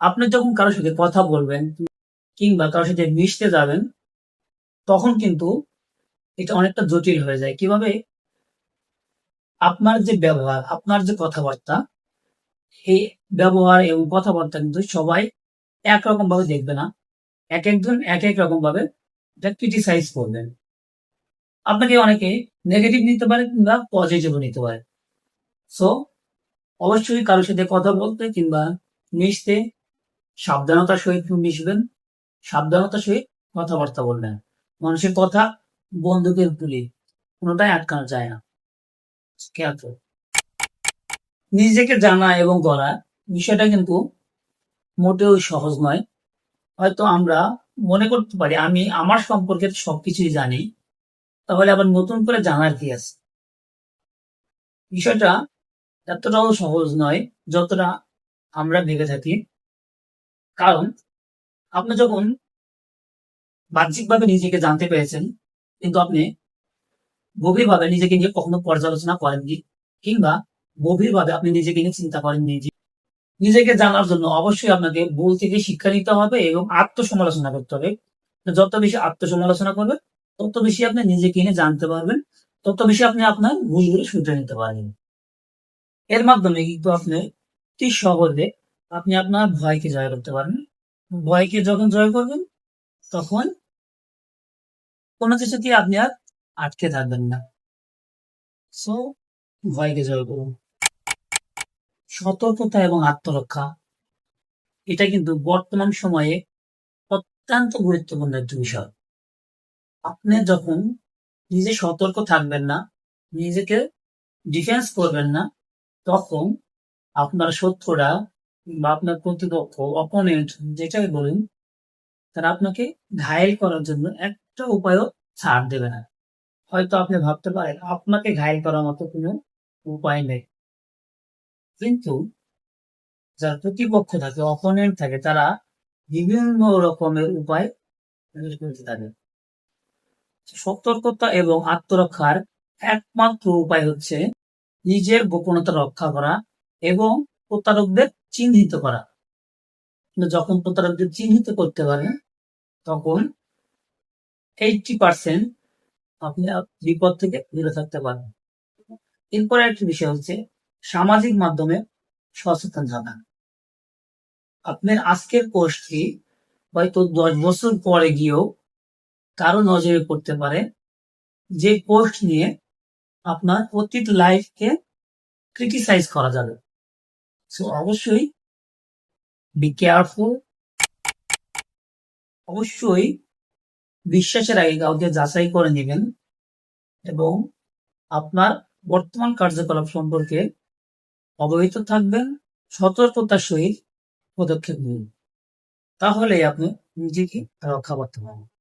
আপনি যখন কারোর সাথে কথা বলবেন কিংবা কারোর সাথে মিশতে যাবেন, তখন কিন্তু এটা অনেকটা জটিল হয়ে যায়। কীভাবে? আপনার যে ব্যবহার, আপনার যে কথাবার্তা, এই ব্যবহার এবং কথাবার্তা কিন্তু সবাই একরকম ভাবে দেখবে না। এক একজন এক এক রকম ভাবে ক্রিটিসাইজ করবেন। আপনাকে অনেকে নেগেটিভ নিতে পারে কিংবা পজিটিভ নিতে পারে। সো অবশ্যই কারোর সাথে কথা বলতে কিংবা মিশতে সাবধানতার সহিত মিশবেন সাবধানতার সহিত কথাবার্তা বলবেন। মানুষের কথা বন্দুকের গুলি কোনোটাই আটকানো যায় না। খেয়াল নিজেকে জানা এবং করা বিষয়টা কিন্তু মোটেও সহজ নয়। হয়তো আমরা মনে করতে পারি, আমি আমার সম্পর্কে সবকিছুই জানি, তাহলে আবার নতুন করে জানার কি আছে? বিষয়টা এতটাও সহজ নয়, যতটা আমরা ভেবে থাকি। কারণ আপনি যখন বাহ্যিকভাবে নিজেকে জানতে পেরেছেন, কিন্তু আপনি গভীরভাবে নিজেকে নিয়ে কখনো পর্যালোচনা করেননি, কিংবা গভীরভাবে আপনি নিজেকে নিয়ে চিন্তা করেননি নিজেকে জানার জন্য অবশ্যই আপনাকে ভুল থেকে শিক্ষা নিতে হবে এবং আত্মসমালোচনা করতে হবে। যত বেশি আত্মসমালোচনা করবেন, তত বেশি আপনি নিজেকে নিয়ে জানতে পারবেন, তত বেশি আপনি আপনার ভুলগুলো শুধরে নিতে পারবেন। এর মাধ্যমে কিন্তু আপনি অতি সহজে আপনি আপনার ভয়কে জয় করতে পারবেন। ভয়কে যখন জয় করবেন, তখন কোনো কিছুতে আপনি আর আটকে থাকবেন না। সো ভয়কে জয় করুন। সতর্কতা এবং আত্মরক্ষা, এটা কিন্তু বর্তমান সময়ে অত্যন্ত গুরুত্বপূর্ণ একটি বিষয়। আপনি যখন নিজে সতর্ক থাকবেন না, নিজেকে ডিফেন্স করবেন না, তখন আপনার শত্রুরা বা আপনার প্রতিপক্ষ অপোনেন্ট যেটাই বলুন, তারা আপনাকে ঘায়েল করার জন্য একটা উপায়ও ছাড় দেবে না। হয়তো আপনি ভাবতে পারেন, আপনাকে ঘায়েল করার মতো কোনো উপায় নেই। কিন্তু যারা প্রতিপক্ষ থাকে অপোনেন্ট থাকে, তারা বিভিন্ন রকমের উপায় করতে থাকে। সতর্কতা এবং আত্মরক্ষার একমাত্র উপায় হচ্ছে নিজের গোপনতা রক্ষা করা এবং প্রতারকদের চিহ্নিত করা। কিন্তু যখন প্রতারকদের চিহ্নিত করতে পারেন, তখন এইটটি পার্সেন্ট আপনি বিপদ থেকে দূরে থাকতে পারবেন। এরপরে একটি বিষয় হচ্ছে, সামাজিক মাধ্যমে সচেতন থাকা আপনার আজকের পোস্টটি হয়তো দশ বছর পরে গিয়েও কারও নজরে পড়তে পারে। যে পোস্ট নিয়ে আপনার অতীত লাইফকে ক্রিটিসাইজ করা যাবে। সো অবশ্যই বি কেয়ারফুল অবশ্যই বিশ্বাসের আগে কাউকে যাচাই করে নেবেন এবং আপনার বর্তমান কার্যকলাপ সম্পর্কে অবহিত থাকবেন, সতর্কতার সহিত পদক্ষেপ নিন। তাহলে আপনি নিজেকে রক্ষা করতে পারবেন।